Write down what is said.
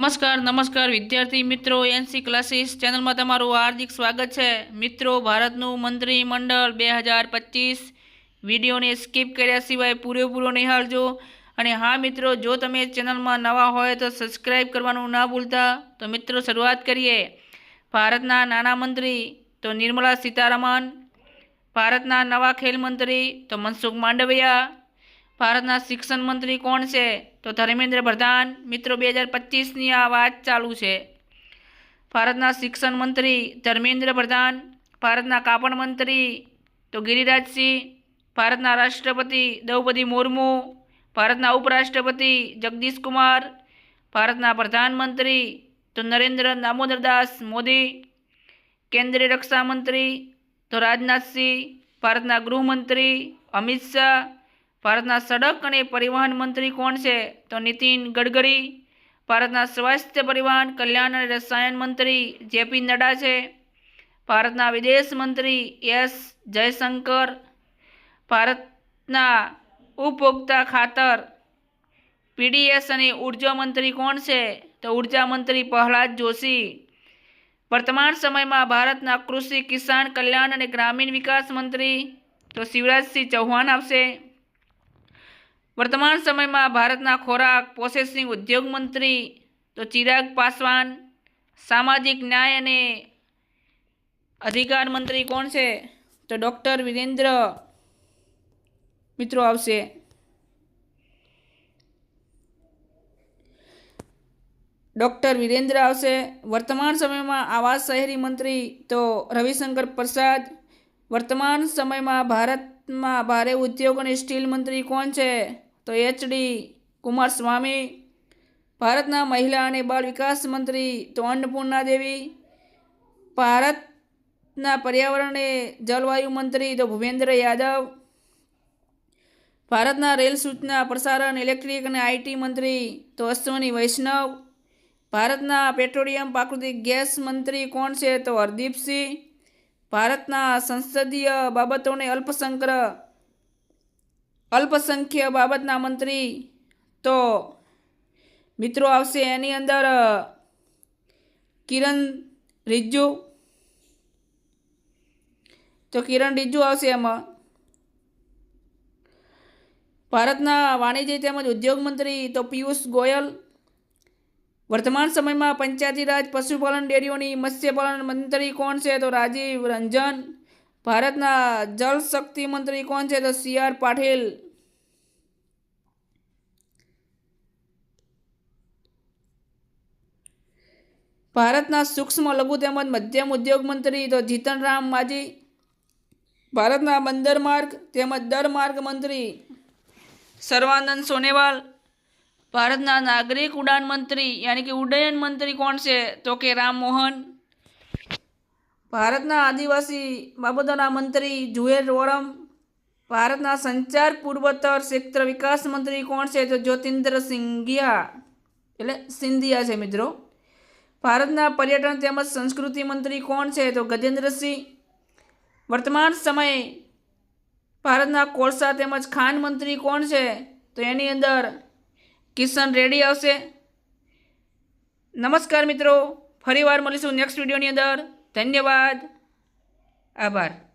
નમસ્કાર નમસ્કાર વિદ્યાર્થી મિત્રો, એનસી ક્લાસીસ ચેનલમાં તમારું હાર્દિક સ્વાગત છે. મિત્રો, ભારતનું મંત્રીમંડળ બે હજાર પચીસ વિડીયોને સ્કીપ કર્યા સિવાય પૂરેપૂરો નિહાળજો અને હા મિત્રો, જો તમે ચેનલમાં નવા હોય તો સબસ્ક્રાઈબ કરવાનું ના ભૂલતા. તો મિત્રો, શરૂઆત કરીએ. ભારતના નાણાં મંત્રી તો નિર્મલા સીતારામન, ભારતના નવા ખેલ મંત્રી તો મનસુખ માંડવિયા ભારતના શિક્ષણ મંત્રી કોણ છે? તો ધર્મેન્દ્ર પ્રધાન, મિત્રો બે હજાર પચીસની આ વાત ચાલુ છે. ભારતના શિક્ષણ મંત્રી ધર્મેન્દ્ર પ્રધાન, ભારતના કાપડ મંત્રી તો ગિરિરાજસિંહ, ભારતના રાષ્ટ્રપતિ દ્રૌપદી મુર્મુ, ભારતના ઉપરાષ્ટ્રપતિ જગદીશ કુમાર, ભારતના પ્રધાનમંત્રી તો નરેન્દ્ર દામોદરદાસ મોદી, કેન્દ્રીય રક્ષામંત્રી તો રાજનાથસિંહ, ભારતના ગૃહમંત્રી અમિત શાહ ભારતના સડક અને પરિવહન મંત્રી કોણ છે? તો નીતિન ગડકરી. ભારતના સ્વાસ્થ્ય પરિવહન, કલ્યાણ અને રસાયણ મંત્રી જેપી નડ્ડા છે. ભારતના વિદેશ મંત્રી એસ જયશંકર. ભારતના ઉપભોક્તા ખાતર પીડીએસ અને ઊર્જા મંત્રી કોણ છે? તો ઊર્જા મંત્રી પ્રહલાદ જોશી. વર્તમાન સમયમાં ભારતના કૃષિ, કિસાન, કલ્યાણ અને ગ્રામીણ વિકાસ મંત્રી તો શિવરાજસિંહ ચૌહાણ આવશે. વર્તમાન સમયમાં ભારતના ખોરાક પ્રોસેસિંગ ઉદ્યોગ મંત્રી તો ચિરાગ પાસવાન, સામાજિક ન્યાય અને અધિકાર મંત્રી કોણ છે? તો ડૉક્ટર વિરેન્દ્ર મિત્રો આવશે. ડૉક્ટર વિરેન્દ્ર આવશે. વર્તમાન સમયમાં આવાસ શહેરી મંત્રી તો રવિશંકર પ્રસાદ. વર્તમાન સમયમાં ભારતમાં ભારે ઉદ્યોગ અને સ્ટીલ મંત્રી કોણ છે? તો એચડી કુમાર સ્વામી, ભારતના મહિલા અને બાળ વિકાસ મંત્રી તો અન્નપૂર્ણા દેવી, ભારતના પર્યાવરણ અને જલવાયુ મંત્રી તો ભૂપેન્દ્ર યાદવ, ભારતના રેલ સૂચના પ્રસારણ, ઇલેક્ટ્રિક અને આઈટી મંત્રી તો અશ્વની વૈષ્ણવ, ભારતના પેટ્રોલિયમ પ્રાકૃતિક ગેસ મંત્રી કોણ છે તો હરદીપસિંહ, ભારતના સંસદીય બાબતોને અલ્પસંખ્ય અલ્પસંખ્ય બાબતના મંત્રી તો મિત્રો આવશે એની અંદર કિરણ રિજ્જુ. તો કિરણ રિજ્જુ આવશે એમાં. ભારતના વાણિજ્ય તેમજ ઉદ્યોગ મંત્રી તો પિયુષ ગોયલ. વર્તમાન સમયમાં પંચાયતી રાજ પશુપાલન ડેરીઓની મત્સ્યપાલન મંત્રી કોણ છે? તો રાજીવ રંજન. ભારતના જળ શક્તિ મંત્રી કોણ છે? તો સી આર પાટીલ. ભારતના સૂક્ષ્મ લઘુ તેમજ મધ્યમ ઉદ્યોગ મંત્રી તો જીતનરામ માજી. ભારતના બંદર માર્ગ તેમજ દર માર્ગ મંત્રી સર્વાનંદ સોનેવાલ. ભારતના નાગરિક ઉડાન મંત્રી યાની કે ઉડ્ડયન મંત્રી કોણ છે? તો કે રામમોહન. ભારતના આદિવાસી બાબતોના મંત્રી જુએર ઓરમ ભારતના સંચાર પૂર્વોત્તર ક્ષેત્ર વિકાસ મંત્રી કોણ છે? તો જ્યોતિન્દ્ર સિંઘિયા એટલે સિંધિયા છે મિત્રો. ભારતના પર્યટન તેમજ સંસ્કૃતિ મંત્રી કોણ છે? તો ગજેન્દ્રસિંહ. વર્તમાન સમયે ભારતના કોળસા તેમજ ખાન મંત્રી કોણ છે? તો એની અંદર કિશન રેડ્ડી આવશે. નમસ્કાર મિત્રો. ફરીવાર મળીશું નેક્સ્ટ વિડીયોની અંદર. ધન્યવાદ. આભાર.